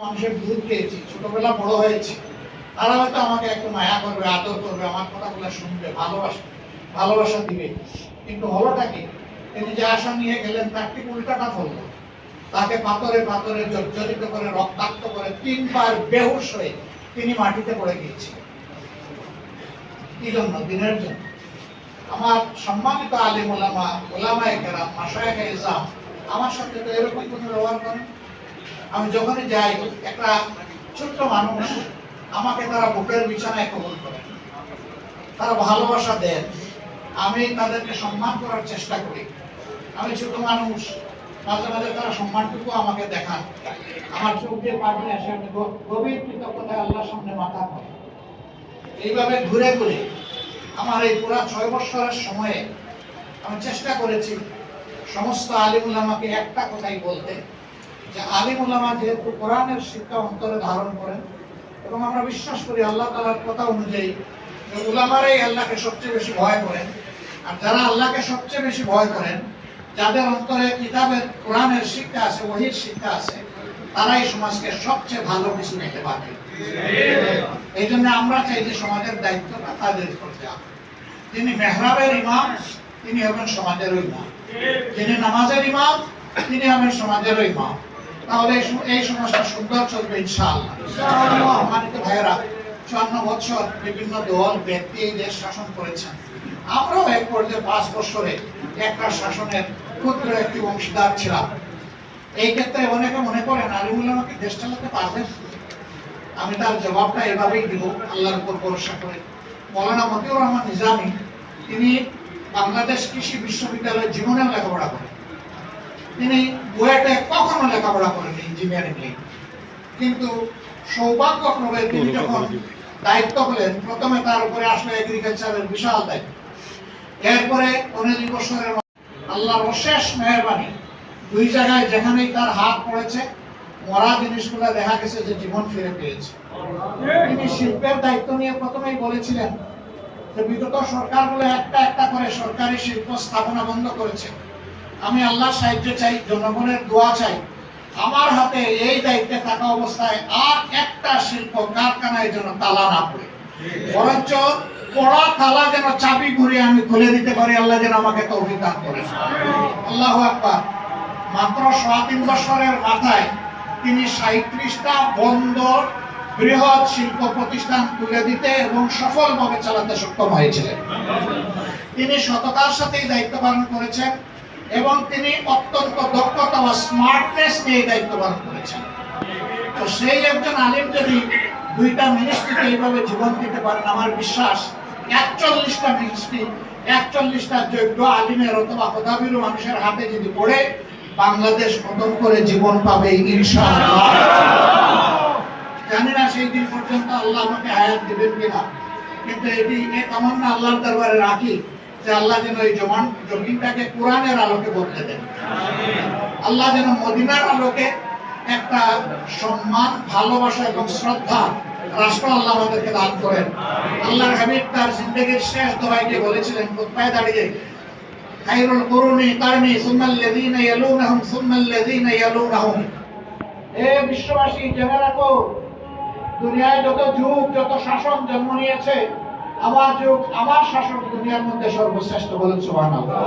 মানুষের দুধ খেয়েছি, ছোটবেলা বড় হয়েছি। তারা হয়তো আমাকে একটু মায়া করবে, আদর করবে, আমার কথাগুলো শুনবে, ভালোবাসবে, ভালোবাসা দিবে। কিন্তু হলোটা কি? তিনি যে আশা নিয়ে গেলেন, তার ঠিক উল্টাটা হলো। তাকে পাথরে পাথরে জর্জরিত করে, রক্তাক্ত করে তিনবার বেহুশ হয়ে তিনি মাটিতে পড়ে গিয়েছিলেন। কি জন্য? দিনের জন্য। আমার সম্মানিত আলিম ওলামা ওলামা একরাম ইসলাম, আমার সাথে তো এরকম কোনো ব্যবহার করেন? আমি যখনই যাই, একটা ছোট্ট মানুষ আমাকে তারা বুকের বিছানায় কবল করেন তারা ভালোবাসা দেন। আমি তাদেরকে সম্মান করার চেষ্টা করি। আমি ছোট মানুষ, মাঝে মাঝে তারা সম্মানটুকু আমাকে দেখান। আমার চোখ দিয়ে পানি আসে, আমি গভীর কৃতজ্ঞতায় আল্লাহর সামনে মাথা পাই এইভাবে ঘুরে ঘুরে আমার এই পুরা ছয় বছরের সময়ে আমি চেষ্টা করেছি সমস্ত আলিমুল আমাকে একটা কথাই বলতে যে আলিমুল আমা যেহেতু কোরআনের শিক্ষা অন্তরে ধারণ করেন এবং আমরা বিশ্বাস করি আল্লাহ তালার কথা অনুযায়ী যে উলামারাই আল্লাহকে সবচেয়ে বেশি ভয় করেন। আর যারা আল্লাহকে সবচেয়ে বেশি ভয় করেন, যাদের অন্তরে কিতাবের, কোরআনের শিক্ষা আছে, ওহির শিক্ষা আছে, তারাই সমাজকে সবচেয়ে ভালো কিছু নিতে পারে। এই জন্য আমরা চাই যে সমাজের দায়িত্বটা তাদের উপর দেওয়া যিনি মেহরাবের ইমাম, তিনি হবেন সমাজের ইমাম। যিনি নামাজের ইমাম, তিনি হবেন সমাজের ইমাম। তাহলে এই সম- এই সমাজটা সুন্দর চলবে বছর বিভিন্ন দল, ব্যক্তি এই দেশ শাসন করেছেন। আমরাও এক পর্যায়ে পাঁচ বছরে একটা শাসনের ক্ষুদ্র একটি অংশীদার ছিলাম। এই ক্ষেত্রে অনেকে মনে আমাকে দেশ চালাতে পারবেন? আমি তার জবাবটা এভাবেই দিব, আল্লাহর উপর ভরসা করে। মৌলানা মতিউর রহমান নিজামি, তিনি বাংলাদেশ কৃষি বিশ্ববিদ্যালয়ের জীবনেও লেখাপড়া করেন। তিনি বুয়েটে লেখাপড়া করেনি ইঞ্জিনিয়ারিং নিয়ে কিন্তু সৌভাগ্যক্রমে তিনি যখন দায়িত্ব হলেন প্রথমে তার উপরে আসলো এগ্রিকালচারের বিশাল দায়িত্ব। এরপরে পনেরো বছরের আল্লাহর অশেষ মেহরবানি দুই জায়গায় যেখানেই তার হাত পড়েছে মরা জিনিসগুলো দেখা গেছে যে জীবন ফিরে পেয়েছে। তিনি শিল্পের দায়িত্ব নিয়ে প্রথমেই বলেছিলেন যে বিগত সরকারগুলো একটা একটা করে সরকারি শিল্প স্থাপনা বন্ধ করেছে। আমি আল্লাহ সাহায্য চাই জনগণের দোয়া চাই আমার হাতে এই দায়িত্বে থাকা অবস্থায় আর একটা শিল্প কারখানায় যেন তালা না পড়ে। বরঞ্চ পড়া তালা যেন চাবি ঘুরে আমি খুলে দিতে পারি, আল্লাহ যেন আমাকে তৌফিক দান করেন। আল্লাহ আকবার। মাত্র সোয়া তিন বছরের মাথায় তিনি সাঁত্রিশটা বন্দর বৃহৎ শিল্প প্রতিষ্ঠান তুলে দিতে এবং সফলভাবে চালাতে সক্ষম হয়েছিলেন। তিনি সততার সাথেই দায়িত্ব পালন করেছেন এবং তিনি অত্যন্ত দক্ষতা বা স্মার্টনেস নিয়ে দায়িত্ব পালন করেছেন। তো সেই একজন আলিম যদি দুইটা মিনিস্ট্রিতে এইভাবে জীবন দিতে পারেন, আমার বিশ্বাস একচল্লিশটা মিনিস্ট্রি একচল্লিশটা যোগ্য আলিমের অথবা হদাবিরু মানুষের হাতে যদি পড়ে, বাংলাদেশ নতুন করে জীবন পাবে ইনশাআল্লাহ। জানি না সেই দিন পর্যন্ত আল্লাহ আমাকে হায়াত দিবেন কিনা, কিন্তু এটি এ তামান্না আল্লাহর দরবারে রাখি। আল্লাহ যেন এই জমান জমিনটাকে কোরআনের আলোকে বদলে দেন। আল্লাহ যেন মদিনার আলোকে একটা সম্মান, ভালোবাসা এবং শ্রদ্ধা রাষ্ট্র আল্লাহ আমাদেরকে দান করেন। হাবিব তার জিন্দগির শেষ দোয়াইকে বলেছিলেন, কোথায় দাঁড়িয়ে? খাইরুল কুরুনি কারনি সুন্নাল্লাযীনা ইয়ালুনাহুম ইয়ালুনাহুম। এ বিশ্ববাসী, জেনে রাখো, দুনিয়ায় যত যুগ, যত শাসন জন্ম নিয়েছে আমার যুগ আমার শাসন দুনিয়ার মধ্যে সর্বশ্রেষ্ঠ বলেন সুবহানাল্লাহ।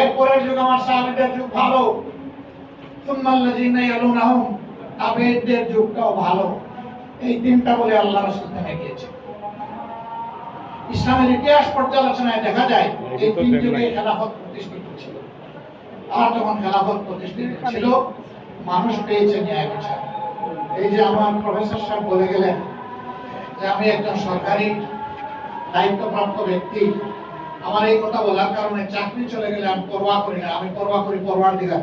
এরপরের যুগ আমার সাহাবীদের যুগ ভালো। সুন্নাল্লাযীনা যুগটাও ভালো। এই তিনটা বলে আল্লাহ রাসূল থেমে গিয়েছে ইসলামের ইতিহাস পর্যালোচনায় দেখা যায় এই তিন যুগে খেলাফত প্রতিষ্ঠিত ছিল। আর যখন খেলাফত প্রতিষ্ঠিত ছিল মানুষ পেয়েছে ন্যায় বিচার। এই যে আমার প্রফেসর সাহেব বলে গেলেন যে আমি একজন সরকারি দায়িত্বপ্রাপ্ত ব্যক্তি। আমার এই কথা বলার কারণে চাকরি চলে গেলে আমি পরোয়া করি না, আমি পরোয়া করি পরোয়ার দিঘা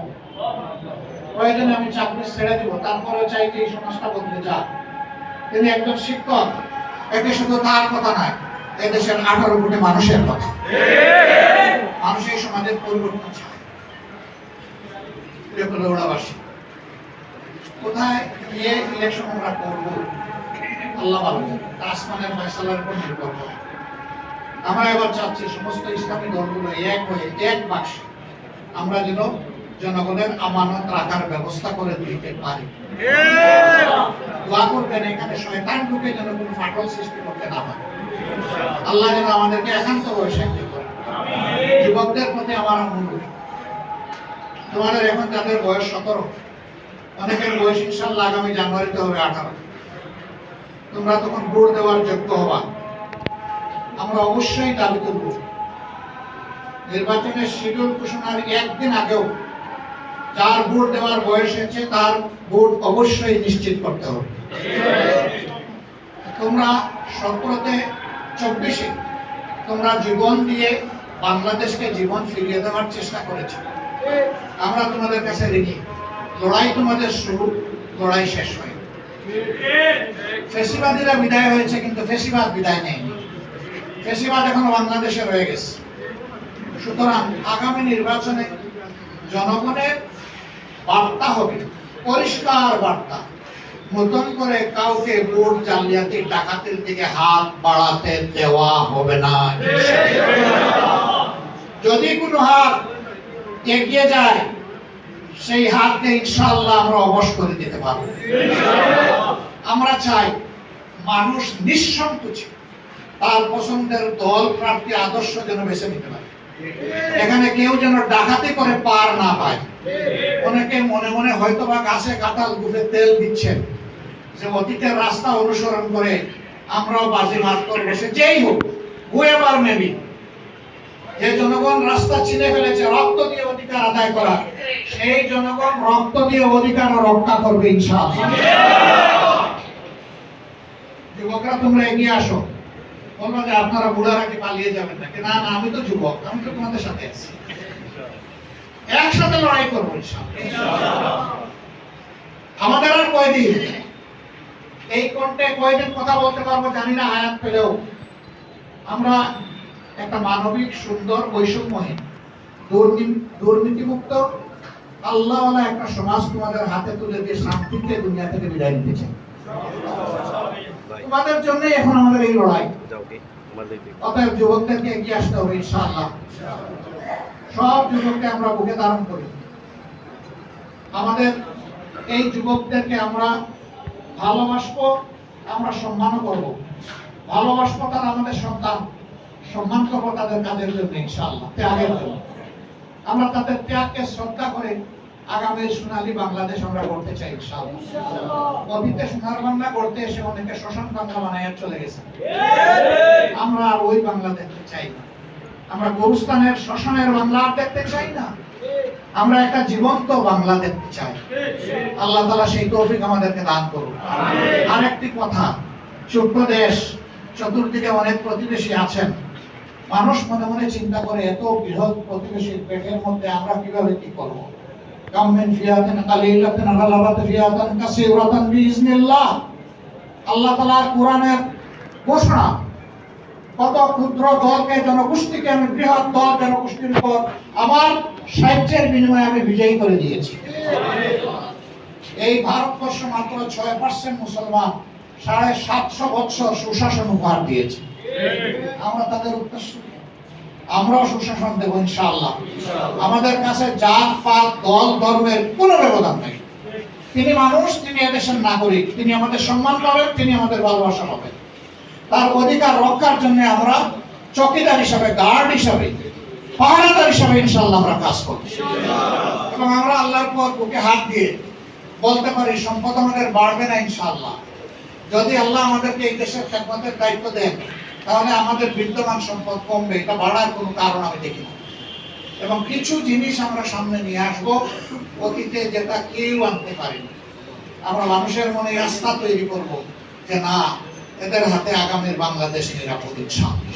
প্রয়োজনে আমি চাকরি ছেড়ে দিব তারপরে চাই যে এই সমাজটা বদলে যাক। তিনি একজন শিক্ষক এটি শুধু তার কথা নয়, এদেশের আঠারো কোটি মানুষের কথা। মানুষ এই সমাজের পরিবর্তন চায়। প্রিয় কলৌড়াবাসী কোথায় গিয়ে ইলেকশন আমরা করব? আল্লাহ ভালো তা আসমানের ফয়সালার উপর নির্ভর করে। আমরা এবার চাচ্ছি সমস্ত ইসলামী দলগুলো এক হয়ে এক বাক্সে আমরা যেন জনগণের আমানত রাখার ব্যবস্থা করে দিতে পারি। দোয়া করবেন এখানে শয়তান ঢুকে যেন কোনো ফাটল সৃষ্টি করতে না পারে। আল্লাহ যেন আমাদেরকে একান্ত বৈশাখী করে। যুবকদের প্রতি আমার অনুরোধ। তোমাদের এখন যাদের বয়স সতেরো অনেকের বয়স ইনশাল্লাহ আগামী জানুয়ারিতে হবে আঠারো। তোমরা তখন ভোট দেওয়ার যোগ্য হবা। আমরা অবশ্যই দাবি করব। নির্বাচনের শিডিউল ঘোষণার একদিন আগেও যার ভোট দেওয়ার বয়স হয়েছে তার ভোট অবশ্যই নিশ্চিত করতে হবে। তোমরা সতেরোতে চব্বিশে তোমরা জীবন দিয়ে বাংলাদেশকে জীবন ফিরিয়ে দেওয়ার চেষ্টা করেছ। আমরা তোমাদের কাছে ঋণী। লড়াই তোমাদের শুরু লড়াই শেষ হয়। ফেসিবাদীরা বিদায় হয়েছে, কিন্তু ফেসিবাদ বিদায় নেয়নি। ফেসিবাদ এখনও বাংলাদেশে রয়ে গেছে। সুতরাং আগামী নির্বাচনে জনগণের বার্তা হবে, পরিষ্কার বার্তা। নতুন করে কাউকে ভোট জালিয়াতি, ডাকাতির দিকে হাত বাড়াতে দেওয়া হবে না। যদি কোনো হাত এগিয়ে যায় সেই হাতকে ইনশাআল্লাহ আমরা অবশ করে দিতে পারব। আমরা চাই মানুষ নিঃসংকোচে তার পছন্দের দল, প্রার্থী, আদর্শ যেন বেছে নিতে পারে। এখানে কেউ যেন ডাকাতি করে পার না পায়। অনেকে মনে মনে হয়তো বা গাছে কাঁঠাল গুফে তেল দিচ্ছেন যে অতীতের রাস্তা অনুসরণ করে আমরাও বাজি মার করব সে যেই হোক হুয়েভার মেবি যে জনগণ রাস্তা চিনে ফেলেছে, রক্ত দিয়ে অধিকার আদায় করা সেই জনগণ রক্ত দিয়ে অধিকার রক্ষা করবে ইনশাআল্লাহ। যুবকরা, তোমরা এগিয়ে আসো। যে আপনারা বুড়ারা কি পালিয়ে যাবেন নাকি? না না, আমি তো যুবক, আমি তো তোমাদের সাথে আছি। একসাথে লড়াই করব আমাদের আর কয়দিন? এই কথা বলতে পারব জানি না আয়াত পেলেও। আমরা একটা মানবিক, সুন্দর, বৈষম্যহীন, দুর্নীতি, দুর্নীতিমুক্ত, আল্লাহওয়ালা একটা সমাজ তোমাদের হাতে তুলে দিয়ে শান্তিতে দুনিয়া থেকে বিদায় নিতে চাই তোমাদের জন্য এখন আমাদের এই লড়াই। অতএব যুবকদেরকে এগিয়ে আসতে হবে ইনশাআল্লাহ। সব যুবককে আমরা বুকে ধারণ করি। আমাদের এই যুবকদেরকে আমরা ভালোবাসবো, আমরা সম্মানও করব। ভালোবাসবো তারা আমাদের সন্তান। সম্মান করব তাদের কাজের জন্য ইনশাআল্লাহ ত্যাগের জন্য। আমরা তাদের ত্যাগকে শ্রদ্ধা করে আগামী সোনালী বাংলাদেশ আমরা করতে চাই ইনশাআল্লাহ। অতীতে সোনার বাংলা করতে এসে অনেকে শ্মশান বাংলা বানায় চলে গেছে। আমরা আর ওই বাংলা দেখতে চাই না। আমরা গরুস্থানের শ্মশানের বাংলা আর দেখতে চাই না। আমরা একটা জীবন্ত বাংলা দেখতে চাই। আল্লাহ তালা সেই তৌফিক আমাদেরকে দান করুন আরেকটি কথা ছোট্ট দেশ চতুর্দিকে অনেক প্রতিবেশী আছেন। মানুষ মনে মনে চিন্তা করে, এত বৃহৎ প্রতিবেশীর পেটের মধ্যে আমরা কীভাবে কি করব? জনগোষ্ঠীকে আমি, বৃহৎ জনগোষ্ঠীর উপর বিনিময়ে আমি বিজয়ী করে দিয়েছি। এই ভারতবর্ষ মাত্র ছয় পার্সেন্ট মুসলমান সাড়ে সাতশো সুশাসন উপহার দিয়েছে। আমরা তাদের উত্তরসূরি আমরাও সুশাসন দেবো আমাদের কাছে জাত, পাত, দল, ধর্মের কোনো ব্যবধান নেই। তিনি মানুষ, তিনি এদেশের নাগরিক। তিনি আমাদের সম্মান পাবেন, তিনি আমাদের ভালোবাসা পাবেন। তার অধিকার রক্ষার জন্য আমরা চকিদার হিসাবে, গার্ড হিসাবে, পাহারাদার হিসাবে ইনশাআল্লাহ আমরা কাজ করব। এবং আমরা আল্লাহর পর বুকে হাত দিয়ে বলতে পারি, সম্পদ আমাদের বাড়বে না ইনশাআল্লাহ। যদি আল্লাহ আমাদেরকে এই দেশের খেদমতের দায়িত্ব দেন, তাহলে আমাদের বিদ্যমান সম্পদ কমবে। এটা বাড়ার কোনো কারণ আমি দেখি না। এবং কিছু জিনিস আমরা সামনে নিয়ে আসব, অতীতে যেটা কেউ আনতে পারেনি। আমরা মানুষের মনে আস্থা তৈরি করব যে না, এদের হাতে আগামীর বাংলাদেশ নিরাপদ, ইনশাআল্লাহ।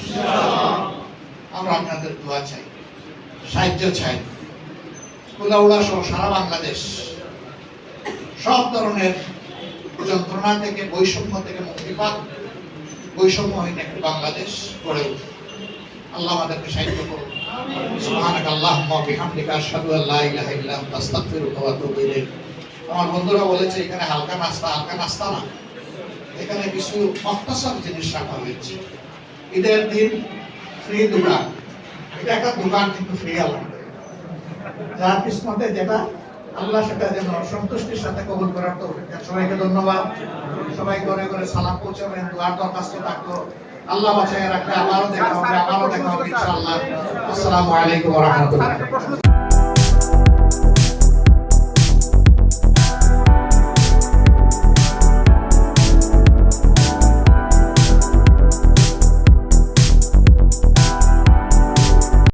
আমরা আপনাদের দোয়া চাই, সাহায্য চাই। কুলাউড়া সহ সারা বাংলাদেশ সব ধরনের যন্ত্রণা থেকে, বৈষম্য থেকে মুক্তি পাক। বৈষম্যহীন একটি বাংলাদেশ গড়ে আল্লাহ আমাদেরকে সাহায্য করুন সুবহানাক আল্লাহুম্মা বিহামদিকা আশহাদু আল্লা আমার বন্ধুরা বলেছে, এখানে হালকা নাস্তা হালকা নাস্তা না। এখানে কিছু অত্যাচার জিনিস রাখা হয়েছে। ঈদের দিন ফ্রি দোকান। এটা একটা দোকান কিন্তু ফ্রি আলাদা। যার কিসমতে যেটা আল্লাহ সেটা যেন সন্তুষ্টির সাথে কবুল করার তো সবাইকে ধন্যবাদ। সবাই ঘরে ঘরে সালাম পৌঁছাবেন, দোয়ার দরখাস্ত থাকল। আল্লাহ বাঁচায় রাখবে, আবারও দেখা হবে, আবারও দেখা হবে, ইনশাআল্লাহ। আসসালামু আলাইকুম ওয়া